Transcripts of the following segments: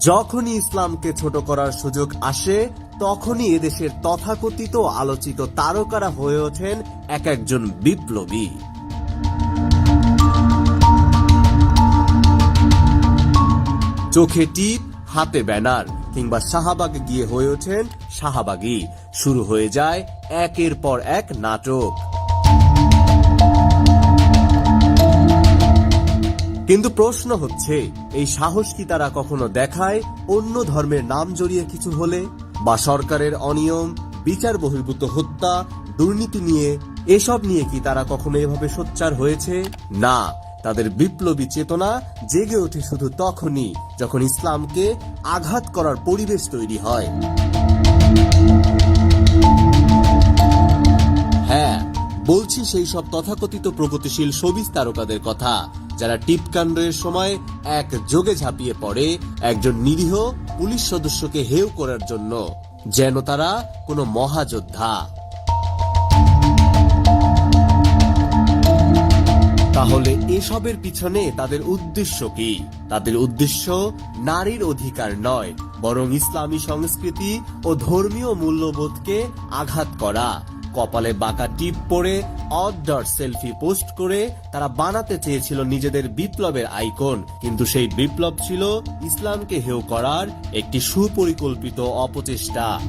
যখনই ইসলামকে ছোট করার সুযোগ আসে, তখনই এদেশের তথাকথিত আলোচিত তারকারা হয়ে ওঠেন এক একজন বিপ্লবী। চোখে টিপ, হাতে ব্যানার, কিংবা শাহবাগে গিয়ে হয়ে ওঠেন শাহবাগী। শুরু হয়ে যায় একের পর এক নাটক। কিন্তু প্রশ্ন হচ্ছে, এই সাহস কি তারা কখনো দেখায়? অন্য ধর্মের নাম জড়িয়ে কিছু হলে? বা সরকারের অনিয়ম, বিচার বহির্ভূত হত্যা, দুর্নীতি নিয়ে এসব নিয়ে কি তারা কখনো এভাবে সোচ্চার হয়েছে? না, তাদের বিপ্লবী চেতনা জেগে ওঠে শুধু তখনই যখন ইসলামকে আঘাত করার পরিবেশ তৈরি হয়। বলছি সেই সব তথাকথিত প্রগতিশীল সবিজ তারকাদের কথা, যারা টিপকাণ্ডের সময় এক যোগে ঝাঁপিয়ে পড়ে একজন নিরীহ পুলিশ সদস্যকে হেয় করার জন্য, যেন তারা কোনো মহাযোদ্ধা। তাহলে এসবের পিছনে তাদের উদ্দেশ্য কি? তাদের উদ্দেশ্য নারীর অধিকার নয়, বরং ইসলামী সংস্কৃতি ও ধর্মীয় মূল্যবোধকে আঘাত করা। কপালে বাঁকা টিপ পরে অড ডট সেলফি পোস্ট করে তারা বানাতে চেয়েছিল নিজেদের বিপ্লবের আইকন। কিন্তু সেই বিপ্লব ছিল ইসলামকে হেয় করার একটি সুপরিকল্পিত অপচেষ্টা।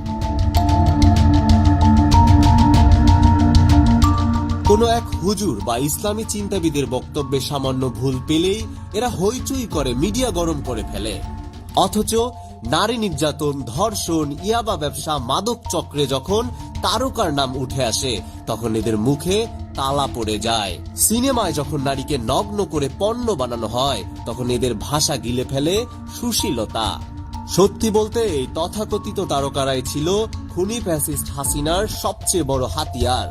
কোনো এক হুজুর বা ইসলামী চিন্তাবিদের বক্তব্যে সামান্য ভুল পেলেই এরা হইচই করে, মিডিয়া গরম করে ফেলে। অথচ নারী নির্যাতন, ধর্ষণ, ইয়াবা ব্যবসা, মাদক চক্রে যখন তারকার নাম উঠে আসে, তখন এদের মুখে তালা পড়ে যায়। সিনেমায় যখন নারীকে নগ্ন করে পণ্য বানানো হয়, তখন এদের ভাষা গিলে ফেলে সুশীলতা। সত্যি বলতে, এই তথাকথিত তারকারাই ছিল খুনি ফ্যাসিস্ট হাসিনার সবচেয়ে বড় হাতিয়ার।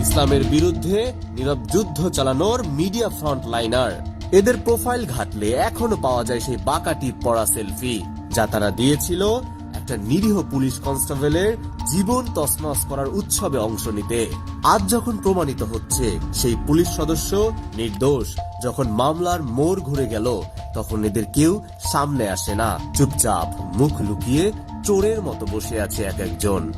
ইসলামের বিরুদ্ধে নীরব যুদ্ধ চালানোর মিডিয়া ফ্রন্ট লাইনার এদের প্রোফাইল ঘাটলে এখনও পাওয়া যায় সেই বাঁকা টিপ পড়া সেলফি। যা তারা দিয়েছিল একটা নিরীহ পুলিশ কনস্টেবলের জীবন তছনছ করার উৎসবে অংশ নিতে। আজ যখন প্রমাণিত হচ্ছে, সেই পুলিশ সদস্য নির্দোষ, যখন মামলার মোড় ঘুরে গেল, তখন এদের কেউ সামনে আসে না। চুপচাপ মুখ লুকিয়ে চোরের মতো বসে আছে এক একজন।